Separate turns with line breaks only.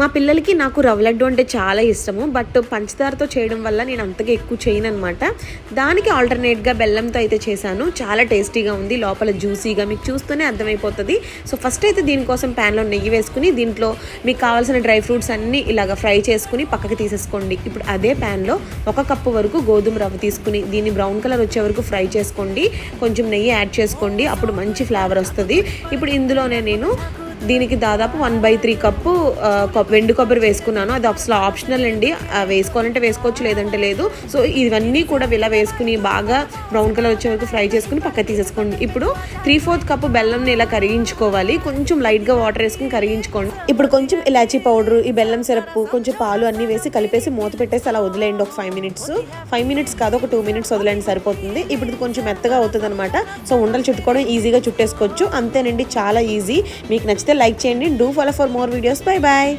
మా పిల్లలకి నాకు రవ్వ లడ్డు అంటే చాలా ఇష్టము బట్ పంచదారతో చేయడం వల్ల నేను అంతగా ఎక్కువ చేయను అనమాట దానికి ఆల్టర్నేట్గా బెల్లంతో అయితే చేశాను. చాలా టేస్టీగా ఉంది లోపల జ్యూసీగా మీకు చూస్తూనే అర్థమైపోతుంది. సో ఫస్ట్ అయితే దీనికోసం ప్యాన్లో నెయ్యి వేసుకుని దీంట్లో మీకు కావాల్సిన డ్రై ఫ్రూట్స్ అన్నీ ఇలాగ ఫ్రై చేసుకుని పక్కకి తీసేసుకోండి. ఇప్పుడు అదే ప్యాన్లో ఒక కప్పు వరకు గోధుమ రవ్వ తీసుకుని దీన్ని బ్రౌన్ కలర్ వచ్చే వరకు ఫ్రై చేసుకోండి. కొంచెం నెయ్యి యాడ్ చేసుకోండి అప్పుడు మంచి ఫ్లేవర్ వస్తుంది. ఇప్పుడు ఇందులోనే నేను దీనికి దాదాపు వన్ బై త్రీ కప్పు వెండు వెండి కొబ్బరి వేసుకున్నాను. అది అసలు ఆప్షనల్ అండి. వేసుకోవాలంటే వేసుకోవచ్చు లేదంటే లేదు. సో ఇవన్నీ కూడా ఇలా వేసుకుని బాగా బ్రౌన్ కలర్ వచ్చే వరకు ఫ్రై చేసుకుని పక్క తీసేసుకోండి. ఇప్పుడు త్రీ ఫోర్త్ కప్పు బెల్లంని ఇలా కరిగించుకోవాలి. కొంచెం లైట్గా వాటర్ వేసుకుని కరిగించుకోండి. ఇప్పుడు కొంచెం ఇలాచీ పౌడర్ ఈ బెల్లం సిరప్ కొంచెం పాలు అన్నీ వేసి కలిపేసి మూత పెట్టేసి అలా వదిలేయండి. ఒక ఫైవ్ మినిట్స్ ఫైవ్ మినిట్స్ కాదు ఒక టూ మినిట్స్ వదిలేండి సరిపోతుంది. ఇప్పుడు కొంచెం మెత్తగా అవుతుంది అనమాట సో ఉండలు చుట్టుకోవడం ఈజీగా చుట్టేసుకోవచ్చు. అంతేనండి చాలా ఈజీ మీకు నచ్చితే లైక్ చేయండి. Do follow for more videos. Bye bye